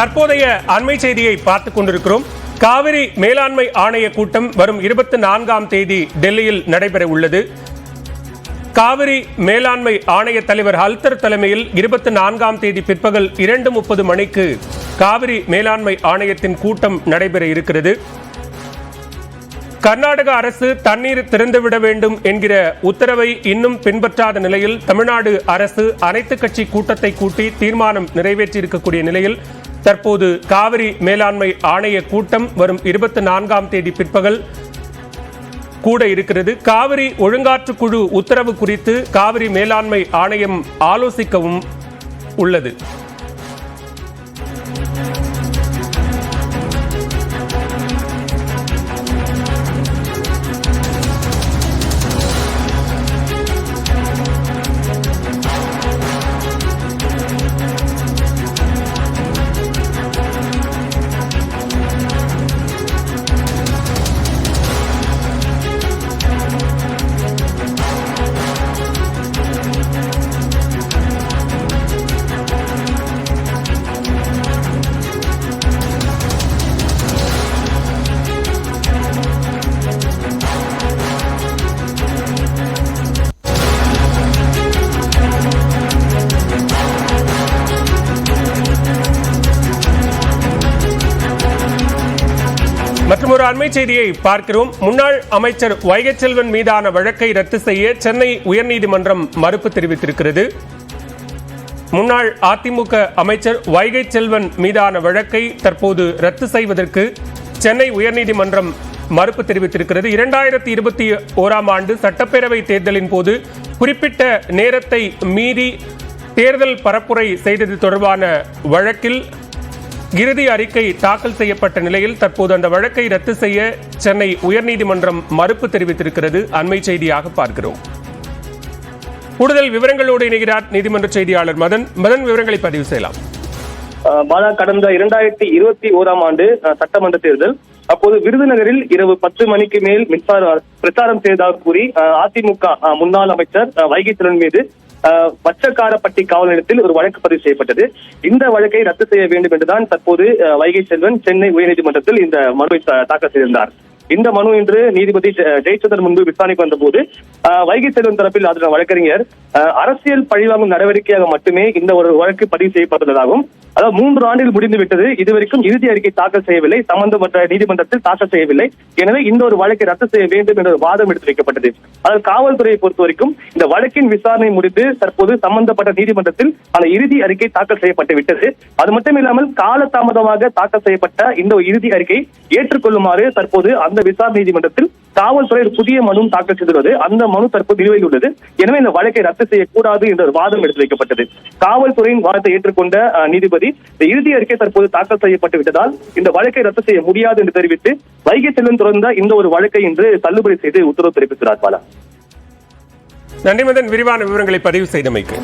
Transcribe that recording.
தற்போதைய அண்மை செய்தியை பார்த்துக் கொண்டிருக்கிறோம். காவிரி மேலாண்மை ஆணைய கூட்டம் வரும் இருபத்தி நான்காம் தேதி டெல்லியில் நடைபெற உள்ளது. காவிரி மேலாண்மை ஆணைய தலைவர் ஹல்தர் தலைமையில் இருபத்தி நான்காம் தேதி பிற்பகல் இரண்டு முப்பது மணிக்கு காவிரி மேலாண்மை ஆணையத்தின் கூட்டம் நடைபெற இருக்கிறது. கர்நாடக அரசு தண்ணீர் திறந்துவிட வேண்டும் என்கிற உத்தரவை இன்னும் பின்பற்றாத நிலையில் தமிழ்நாடு அரசு அனைத்து கட்சி கூட்டத்தை கூட்டி தீர்மானம் நிறைவேற்றியிருக்கக்கூடிய நிலையில் தற்போது காவிரி மேலாண்மை ஆணைய கூட்டம் வரும் இருபத்தி நான்காம் தேதி பிற்பகல் கூட இருக்கிறது. காவிரி ஒழுங்காற்று குழு உத்தரவு குறித்து காவிரி மேலாண்மை ஆணையம் ஆலோசிக்கவும் உள்ளது. மற்றும் ஒரு அண்மை செய்தியை பார்க்கிறோம். முன்னாள் அமைச்சர் வைகை செல்வன் மீதான வழக்கை ரத்து செய்ய சென்னை உயர்நீதிமன்றம் மறுப்பு தெரிவித்திருக்கிறது. முன்னாள் அதிமுக அமைச்சர் வைகை செல்வன் மீதான வழக்கை தற்போது ரத்து செய்வதற்கு சென்னை உயர்நீதிமன்றம் மறுப்பு தெரிவித்திருக்கிறது. இரண்டாயிரத்தி இருபத்தி ஓராம் ஆண்டு சட்டப்பேரவை தேர்தலின் போது குறிப்பிட்ட நேரத்தை மீறி தேர்தல் பரப்புரை செய்தது தொடர்பான வழக்கில் இறுதி அறிக்கை தாக்கல் செய்யப்பட்ட நிலையில் தற்போது அந்த வழக்கை ரத்து செய்ய சென்னை உயர்நீதிமன்றம் மறுப்பு தெரிவித்திருக்கிறது. அண்மை செய்தியாக பார்க்கிறோம். கூடுதல் விவரங்களோடு இணைகிறார் நீதிமன்ற செய்தியாளர் மதன். மதன் விவரங்களை பதிவு செய்யலாம். பாலா கடந்த இரண்டாயிரத்தி இருபத்தி ஓராம் ஆண்டு அஹ், சட்டமன்ற தேர்தல். அப்போது விருதுநகரில் இரவு பத்து மணிக்கு மேல் மின்சார பிரச்சாரம் செய்ததாக கூறி அஹ், அதிமுக முன்னாள் அமைச்சர் வைகை திறன் மீது வச்சக்காரப்பட்டி காவல் நிலையத்தில் ஒரு வழக்கு பதிவு செய்யப்பட்டது. இந்த வழக்கை ரத்து செய்ய வேண்டும் என்றுதான் தற்போது வைகை செல்வன் சென்னை உயர்நீதிமன்றத்தில் இந்த மனுவை தாக்கல் செய்திருந்தார். இந்த மனு இன்று நீதிபதி ஜெயச்சந்திரன் முன்பு விசாரணைக்கு வந்தபோது வைகை செல்வன் தரப்பில் ஆஜரான வழக்கறிஞர் அரசியல் பழிவாங்கும் நடவடிக்கையாக மட்டுமே இந்த ஒரு வழக்கு பதிவு செய்யப்பட்டுள்ளதாகவும் அதாவது மூன்று ஆண்டில் முடிந்து விட்டது இதுவரைக்கும் இறுதி அறிக்கை தாக்கல் செய்யவில்லை சம்பந்தப்பட்ட நீதிமன்றத்தில் தாக்கல் செய்யவில்லை. எனவே இந்த ஒரு வழக்கை ரத்து செய்ய வேண்டும் என்ற ஒரு வாதம் எடுத்து வைக்கப்பட்டது. அதாவது காவல்துறையை பொறுத்த வரைக்கும் இந்த வழக்கின் விசாரணை முடிந்து தற்போது சம்பந்தப்பட்ட நீதிமன்றத்தில் அந்த இறுதி அறிக்கை தாக்கல் செய்யப்பட்டு விட்டது. அது மட்டும் இல்லாமல் காலதாமதமாக தாக்கல் செய்யப்பட்ட இந்த இறுதி அறிக்கை ஏற்றுக்கொள்ளுமாறு தற்போது அந்த விசாரணை நீதிமன்றத்தில் காவல்துறை ஒரு புதிய மனு தாக்கல் செய்துள்ளது. அந்த மனு தற்போது நிலுவையில் உள்ளது. எனவே இந்த வழக்கை ரத்து செய்யக்கூடாது என்ற ஒரு வாதம் எடுத்து வைக்கப்பட்டது. காவல்துறையின் வாதத்தை ஏற்றுக்கொண்ட நீதிபதி இந்த இறுதி அறிக்கை தற்போது தாக்கல் செய்யப்பட்டு விட்டதால் இந்த வழக்கை ரத்து செய்ய முடியாது என்று தெரிவித்து வைகை செல்லும் தொடர்ந்த இந்த ஒரு வழக்கை இன்று தள்ளுபடி செய்து உத்தரவு பிறப்பிக்கிறார் பாலா. நன்றி மதன். விரிவான விவரங்களை பதிவு செய்தமைக்கு.